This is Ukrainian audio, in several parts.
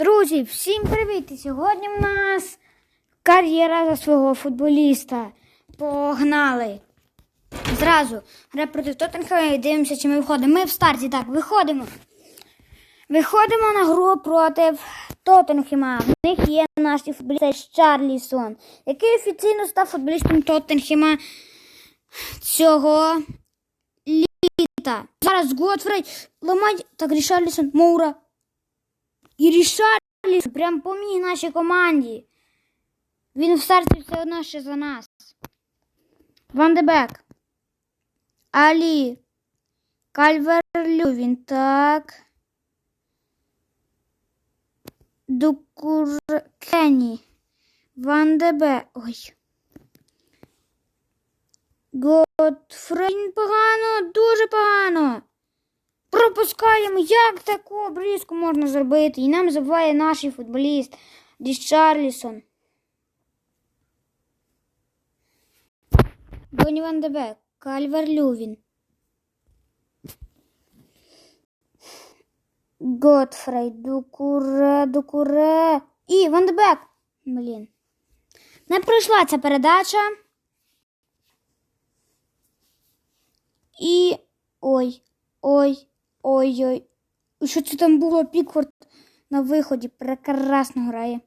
Друзі, всім привіт! Сьогодні в нас кар'єра за свого футболіста. Погнали! Зразу гра проти Тоттенхема і дивимося, чи ми виходимо. Ми в старті так, виходимо. Виходимо на гру проти Тоттенхема. В них є наш футболіст Чарлісон, який офіційно став футболістом Тоттенхема цього літа. Зараз Готфрей ламать так Рішарлісон, Моура. І Рішарлісон прям поміг нашій команді. Він в старті все одно ще за нас. Ван де Бек. Алі. Кальверлювін. Так. Дукуркені. Ван де Бек. Ой. Готфрейн погано, дуже погано. Пропускаємо, як таку обрізку можна зробити? І нам забуває наш футболіст Діс Доні Ван Дебек, Кальвер Лювін. Готфрей, Дукуре, Дукуре. І Ван де Бек. Блін. Не пройшла ця передача. І. Ой, ой, ой-ой. Що це там було? Пікфорд на виході прекрасно грає.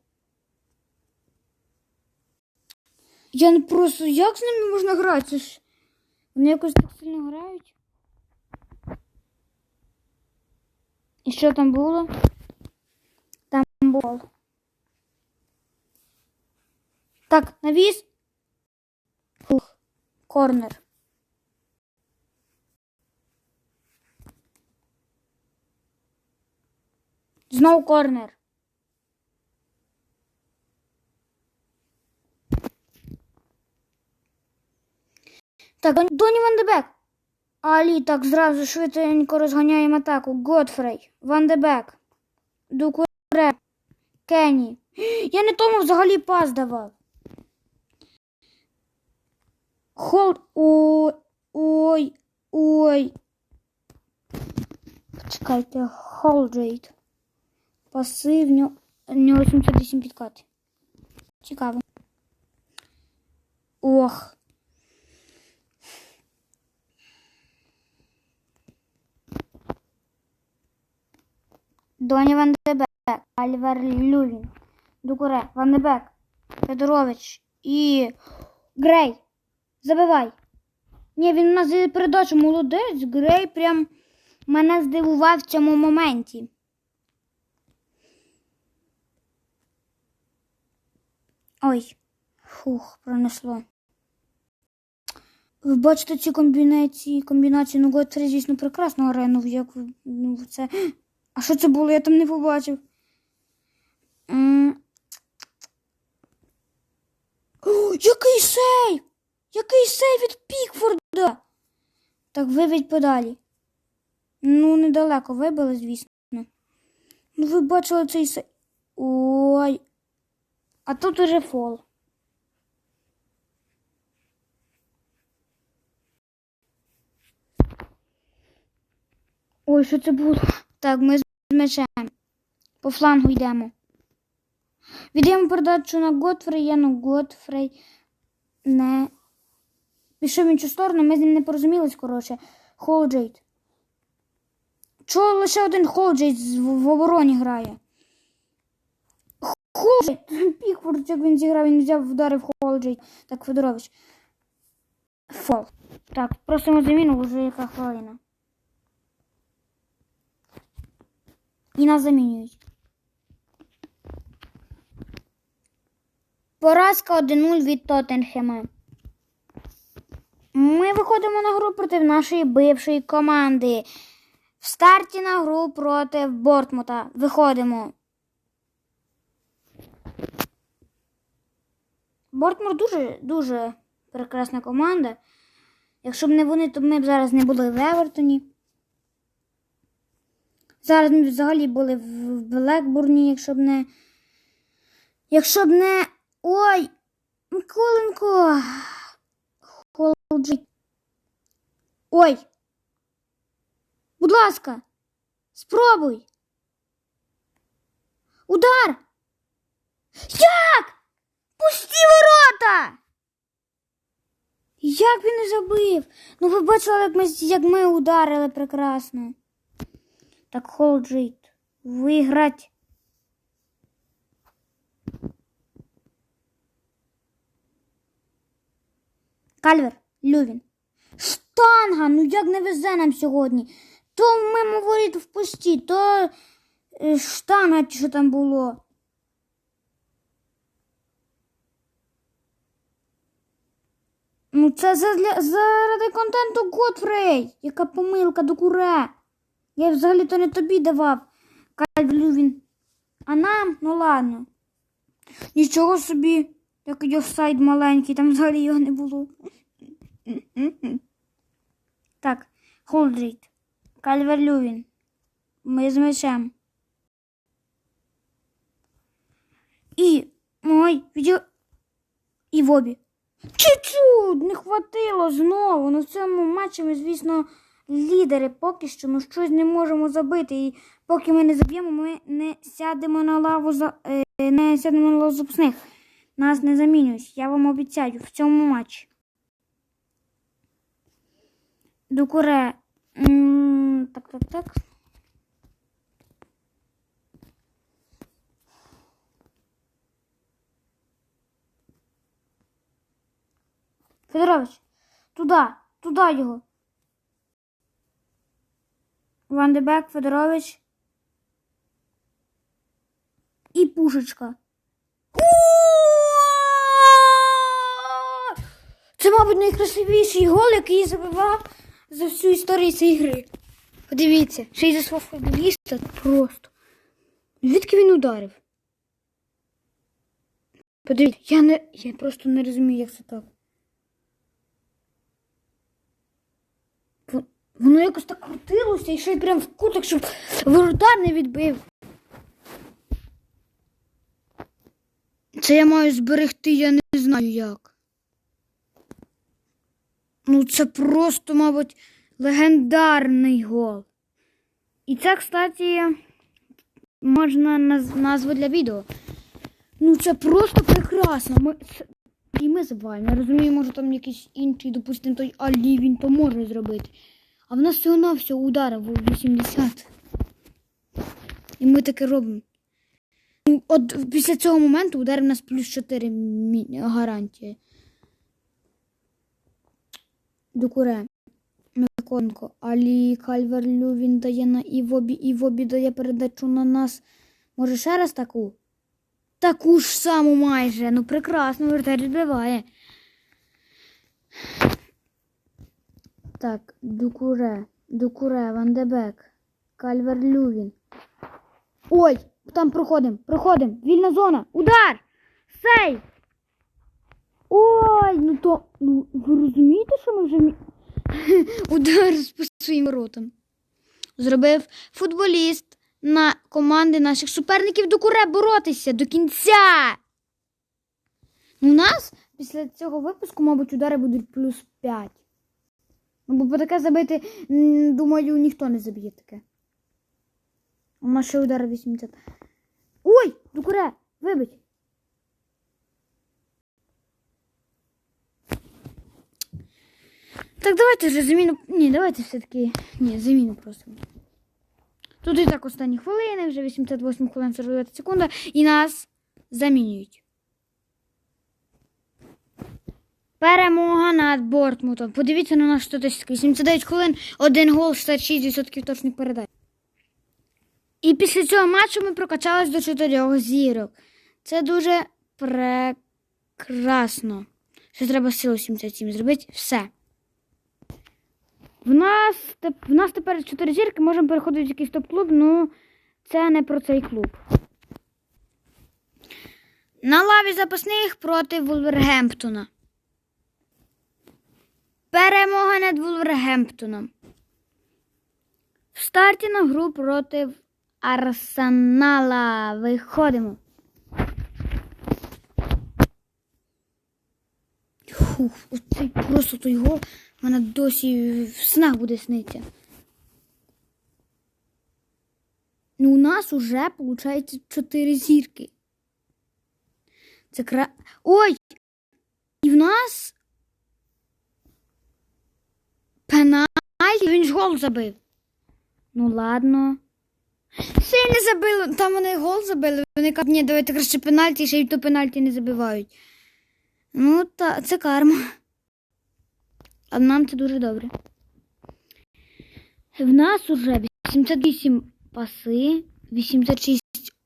Я не просто. Як з ними можна грати? Ж... Вони якось так сильно грають. І що там було? Там було. Так, навіс. Фух. Корнер. Знов корнер. Так, Дон- Доні Ван де Бек. Алі так зразу швиденько розганяємо атаку. Готфрей. Ван де Бек. Дукуре. Кенні. Я не тому взагалі пас давав. Холд. Ой. Ой. Ой. Чекайте. Холдрейт. Паси в нього, в нього 78 підкат. Цікаво. Ох. Доні Ван де Бек, Альвер Лювін, Дукуре, Ван де Бек, Федорович і Грей. Забивай. Ні, він у нас передачу молодець. Грей прям мене здивував в цьому моменті. Ой, фух, пронесло. Ви бачите ці комбінації, комбінації, ну Готфрі, звісно, прекрасно грає, як ну, це. А що це було? Я там не побачив. М. О, який сейв! Який сейв від Пікфорда! Так, виведь подалі. Ну, недалеко вибили, звісно. Ну, ви бачили цей сейв. Ой. А тут уже фол. Ой, що це було? Так, ми з мечем. По флангу йдемо. Віддаємо передачу на Готфрей, я ну Готфрей не. Пішов в іншу сторону, ми з ним не порозумілись, коротше. Холджейт. Чого лише один Холджейт в обороні грає? Холджейт! Пікфорд, як він зіграв, він взяв вдарив Холджейт. Так, Федорович. Фол. Так, просимо заміну, вже яка хвилина. І нас замінюють. Поразка 1-0 від Тоттенхема. Ми виходимо на гру проти нашої бившої команди. В старті на гру проти Бортмута. Виходимо. Бортмут дуже дуже прекрасна команда. Якщо б не вони, то ми б зараз не були в Евертоні. Зараз ми взагалі були в Блекбурні, якщо б не. Якщо б не. Ой! Миколенко! Холджі. Ой! Будь ласка! Спробуй! Удар! Як? Пусті ворота! Як він не забив? Ну ви бачили, як ми, як ми ударили прекрасно. Так, холджит. Виграть. Кальвер, Лювін. Штанга! Ну як не везе нам сьогодні? То мимо воріт в пусті, то е, штанга, що там було. Ну, це задля, заради контенту Готфрей. Яка помилка до куре. Я взагалі-то не тобі давав. Кальвер Лювін. А нам, ну ладно. Нічого собі, який офсайд маленький, там взагалі його не було. Так, Холдрейт. Кальвер Лювін. Ми з мечем. І мой відео. І Вобі. Чуть-чуть не хватило знову. В цьому матчі ми, звісно, лідери поки що, ну щось не можемо забити. І поки ми не заб'ємо, ми не сядемо на лаву за е, не сядемо на лаву запасних. Нас не замінюють. Я вам обіцяю в цьому матчі. Дукуре. Так, так, так. Федорович, туди, туди його. Ван де Бек, Федорович. І пушечка. Це, мабуть, найкрасивіший гол, який забивав за всю історію цієї гри. Подивіться, ще й за свого футболіста просто. Звідки він ударив? Подивіться, я не. Я просто не розумію, як це так. Воно якось так крутилося і ще й прям в куток, щоб воротар не відбив. Це я маю зберегти, я не знаю як. Ну, це просто, мабуть, легендарний гол. І це, кстати, можна наз- назву для відео. Ну, це просто прекрасно. Ми, і ми забуваємо. Я розумію, може там якийсь інший, допустимо, той Алі, він то зробити. А в нас всього на всього ударив у 80. І ми таке робимо. Ну, от після цього моменту удар у нас плюс 4 мі- гарантія. Докуре. Миконко. Алі Кальвер Лювін дає на Івобі. Івобі дає передачу на нас. Може ще раз таку? Таку ж саму майже. Ну прекрасно, вертер відбиває. Так, Дукуре. Дукуре, Вандебек. Кальвер Лювін. Ой, там проходимо, проходимо. Вільна зона. Удар! Сей! Ой, ну то. Ну, ви розумієте, що ми вже. Удар по своїм воротам. Зробив футболіст на команди наших суперників до куре боротися до кінця. Ну, У нас після цього випуску, мабуть, удари будуть плюс 5. Ну, бо таке забити, думаю, ніхто не заб'є таке. У нас ще удари 80. Ой, докуре, вибить. Так, давайте вже заміну. Ні, давайте все-таки. Ні, заміну просто. Тут і так останні хвилини, вже 88 хвилин 49 секунда, і нас замінюють. Перемога над Бортмутом. Подивіться на нашу статистику. 79 хвилин, один гол, 66% точних передач. І після цього матчу ми прокачались до 4 зірок. Це дуже прекрасно. Ще треба силу 77 зробити. Все. В нас, в нас тепер 4 зірки, можемо переходити в якийсь топ-клуб, ну це не про цей клуб. На лаві запасних проти Вулвергемптона. Перемога над Вулвергемптоном. В старті на гру проти Арсенала. Виходимо. Фух, оцей просто той гол мене досі в снах буде сниться. Ну, у нас уже, виходить, 4 зірки. Це кра... Ой! І в нас пенальті, він ж гол забив. Ну ладно. Ще не забили. Там вони гол забили. Вони кажуть, ні, давайте краще пенальті, ще й то пенальті не забивають. Ну, та це карма. А нам це дуже добре. В нас уже 88 паси, 86,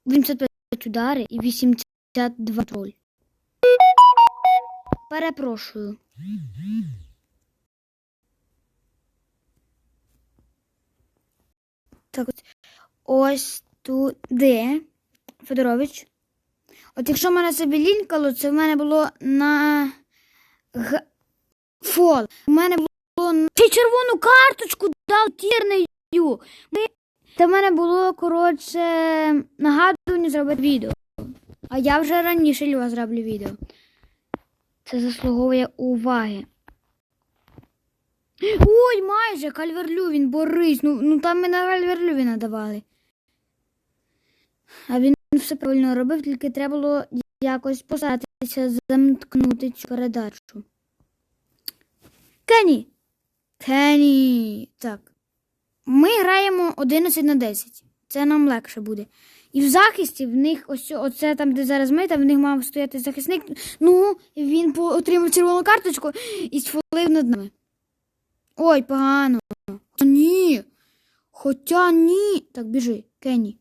85 удари і 82 троль. Перепрошую. Так ось, ось туди. Федорович. От якщо в мене це білінькало, це в мене було на г... фол. У мене було на Чи червону карточку дав тірнею. Ми... Це в мене було, коротше, нагадування зробити відео. А я вже раніше Льва зроблю відео. Це заслуговує уваги. Ой, майже Кальверлювін, Борис. Ну, ну там ми на Кальверлювіна давали. А він все правильно робив, тільки треба було якось постаратися замкнути цю передачу. Кені! Кені! Так. Ми граємо 11 на 10. Це нам легше буде. І в захисті в них ось оце там, де зараз ми, там в них мав стояти захисник. Ну, він отримав червону карточку і сфолив над нами. Ой, погано. Хоча ні. Хоча ні. Так, біжи, Кенні.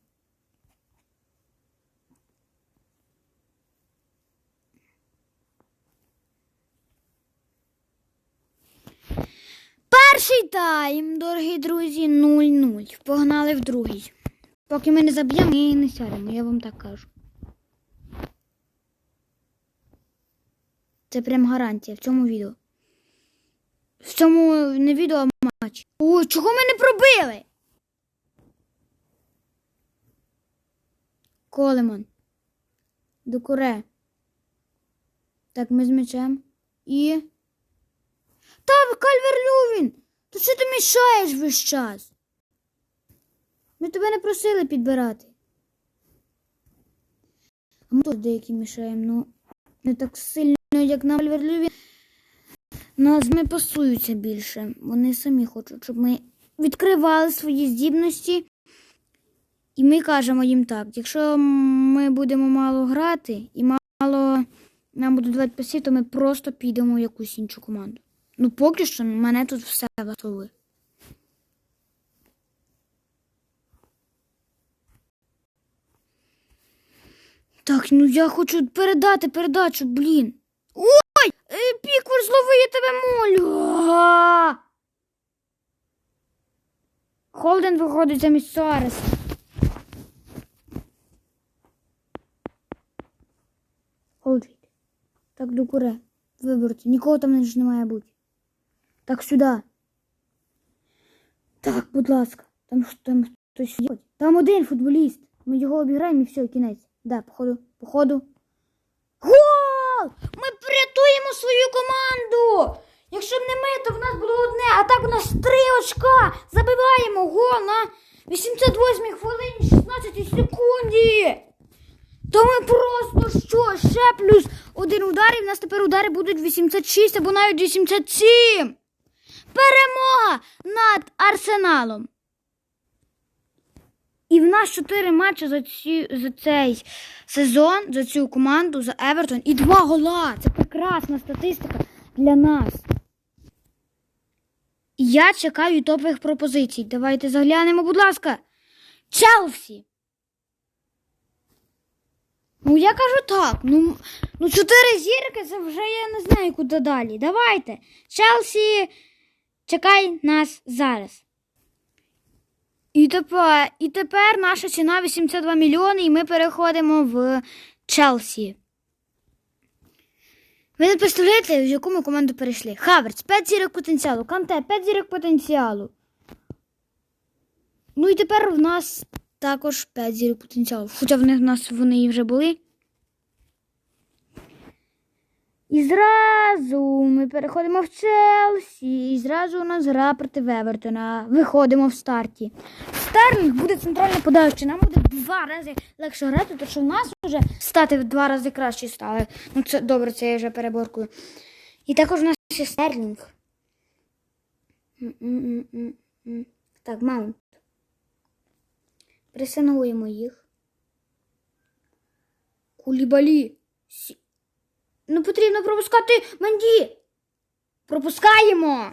Перший тайм, дорогі друзі, 0-0. Погнали в другий. Поки ми не заб'ємо, ми не сядемо, я вам так кажу. Це прям гарантія в цьому відео. В цьому не відео, матч. Ой, чого ми не пробили? Колеман. Докуре. Так, ми з м'ячем. І. Та Кальверлювін! То що ти мішаєш весь час? Ми тебе не просили підбирати. А ми теж деякі мішаємо, ну не так сильно, як на Кальверлювін. Нас не пасуються більше. Вони самі хочуть, щоб ми відкривали свої здібності. І ми кажемо їм так: якщо ми будемо мало грати і мало нам будуть давати пасів, то ми просто підемо в якусь іншу команду. Ну, поки що мене тут все влаштовує. Так, ну я хочу передати передачу, блін. Ой! Е, Піквар, злови, я тебе молю. Холден виходить замість Суареса. Холден. Так, до куре. Виборці. Нікого там ж не має бути. Так, сюди. Так, будь ласка. Там, там хтось є. Там один футболіст. Ми його обіграємо і все, кінець. Да, походу, походу. Гол! Ми врятуємо свою команду! Якщо б не ми, то в нас було одне, а так у нас три очка. Забиваємо гол на 88 хвилині 16 секунді. То ми просто що? Ще плюс один удар, і в нас тепер удари будуть 86 або навіть 87. Перемога над Арсеналом. І в нас 4 матчі за, ці, за цей сезон, за цю команду, за Евертон і два гола. Це прекрасна статистика для нас. І я чекаю топових пропозицій. Давайте заглянемо, будь ласка. Челсі. Ну, я кажу так. Ну, ну чотири зірки це вже я не знаю, куди далі. Давайте. Челсі, чекай нас зараз. І тепер, і тепер наша ціна 82 мільйони, і ми переходимо в Челсі. Ви не представляєте, в яку ми команду перейшли? Хаверц, 5 зірок потенціалу, Канте, 5 зірок потенціалу. Ну і тепер в нас також 5 зірок потенціалу. Хоча в них в нас вони вже були. І зразу ми переходимо в Челсі. І зразу у нас гра проти Вевертона. Виходимо в старті. Стерлінг буде центральний подаючий. Нам буде два рази легше грати, тому що в нас вже стати в два рази краще стали. Ну це добре, це я вже переборкую. І також у нас ще Стерлінг. Так, маунт. Присингуємо їх. Кулібалі. Ну, потрібно пропускати Менді. Пропускаємо.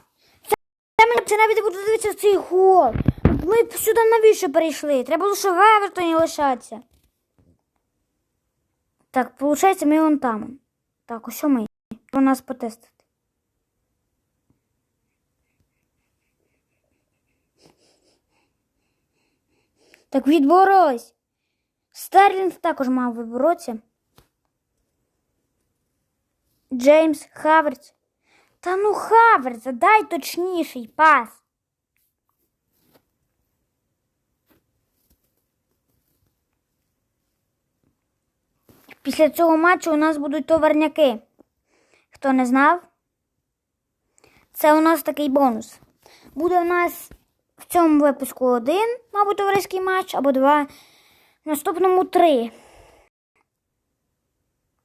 Це, це, це навіть не буду дивитися цей гол. Ми сюди навіщо перейшли? Треба лише в Евертоні лишатися. Так, виходить, ми вон там. Так, ось ми. У нас потестити. Так відборось. Стерлінг також мав виборотися. Джеймс Хаверц. Та ну Хаверц, дай точніший пас. Після цього матчу у нас будуть товарняки. Хто не знав? Це у нас такий бонус. Буде у нас в цьому випуску один, мабуть, товариський матч, або два. В наступному три.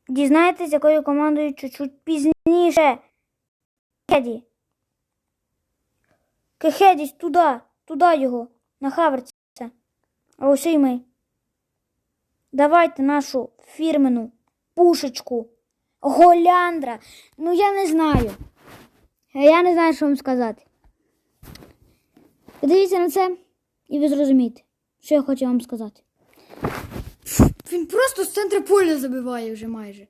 Дізнаєтесь, якою командою чуть-чуть пізніше. Кехеді. Кехедісь туди, туди його, на Хаверця. А ось і ми. Давайте нашу фірмену пушечку. Голяндра. Ну я не знаю. Я не знаю, що вам сказати. Подивіться на це, і ви зрозумієте, що я хочу вам сказати. Він просто з центру поля забиває вже майже.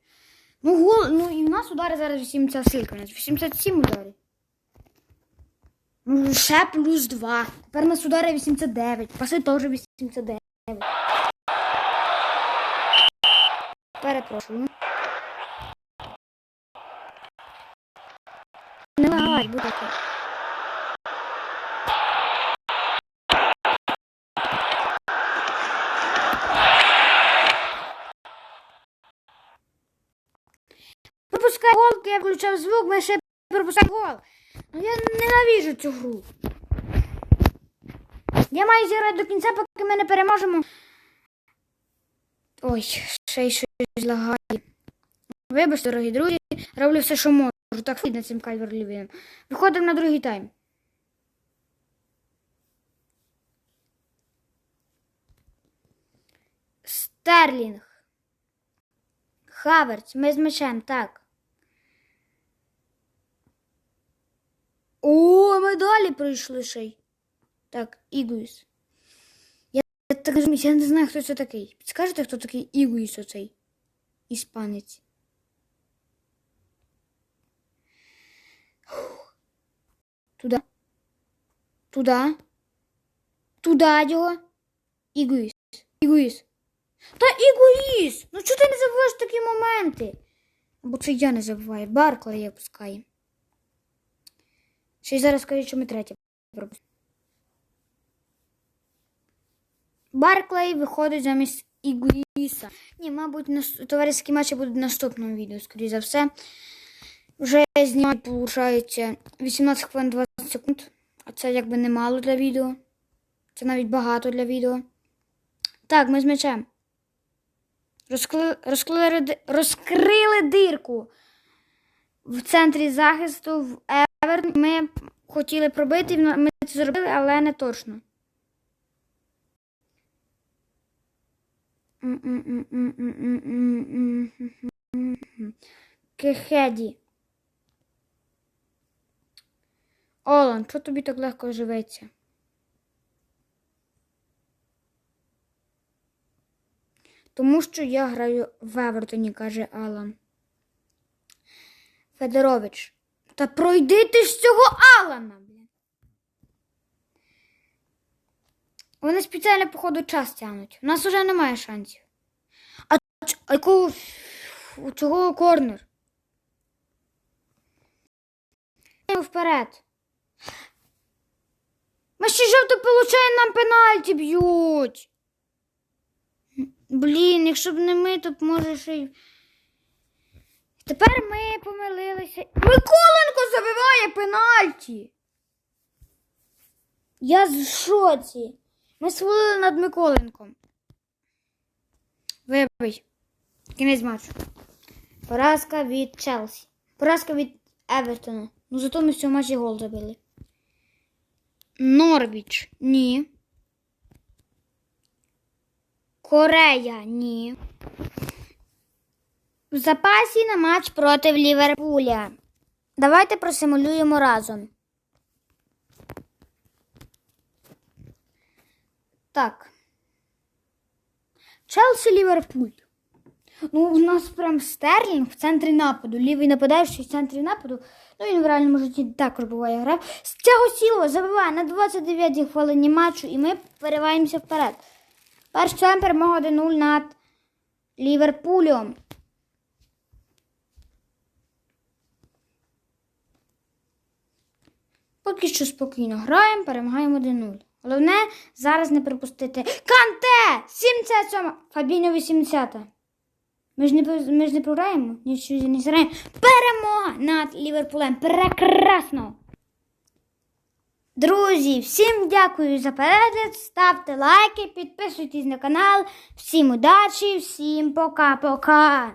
Ну, гол, ну і в нас удари зараз 80 скільки 87 ударів. Ну, ще плюс 2. Тепер нас удари 89. Паси теж 89. Перепрошую. Не лагай, будь таке. Я включав звук, ми ще пропускай гол. Ну я ненавижу цю гру. Я маю зіграти до кінця, поки ми не переможемо. Ой, ще й щось лагає. Вибачте, дорогі друзі, роблю все, що можу. Так видно цим кальверлівим. Виходимо на другий тайм. Стерлінг. Хаверц, ми з мечем, так. О, ми далі прийшли ще й. Так, Ігуїс. Я, так я не знаю, хто це такий. Підскажете, хто такий Ігуїс оцей? Іспанець. Туда. Туда. Туда його. Ігуїс. Ігуїс. Та Ігуїс! Ну чого ти не забуваєш такі моменти? Або це я не забуваю. Барклey я пускаю. Ще й зараз скажіть, що ми третє пропустимо. Барклей виходить замість Ігуїса. Ні, мабуть, товариські матчі будуть в наступному відео, скоріше за все. Вже знімати, виходить, 18 хвилин 20 секунд. А це якби немало для відео. Це навіть багато для відео. Так, ми з м'ячем. Розкли... Розкрили... Розкрили дирку в центрі захисту в. Ми хотіли пробити, ми це зробили, але не точно. Кехеді. Олан, що тобі так легко живеться? Тому що я граю в Евертоні, каже Алан. Федорович. Та пройди ти ж цього Алана, блін. Вони спеціально, походу, час тягнуть. У нас уже немає шансів. А, а якого у чого корнер? Вперед. Ми ще жовто получаємо, нам пенальті б'ють. Блін, якщо б не ми, то б може ще й. Тепер ми помилилися. Миколенко забиває пенальті. Я з шоці. Ми свалили над Миколенком. Вибий. Кінець матчу. Поразка від Челсі. Поразка від Евертона. Ну зато ми в цьому матчі гол забили. Норвіч. Ні. Корея. Ні. В запасі на матч проти Ліверпуля. Давайте просимулюємо разом. Так. Челсі Ліверпуль. Ну, у нас прям стерлінг в центрі нападу. Лівий нападаючий в центрі нападу. Ну, він в реальному житті також буває грав. З цього сіло забиває на 29-й хвилині матчу, і ми перериваємося вперед. Перший член перемога 1-0 над Ліверпулем. Поки що спокійно граємо, перемагаємо 1-0. Головне зараз не пропустити. Канте! 77! Фабіньо 80. Ми ж не, ми ж не програємо, нічого не зіграємо. Перемога над Ліверпулем. Прекрасно! Друзі, всім дякую за перегляд. Ставте лайки, підписуйтесь на канал. Всім удачі, всім пока-пока.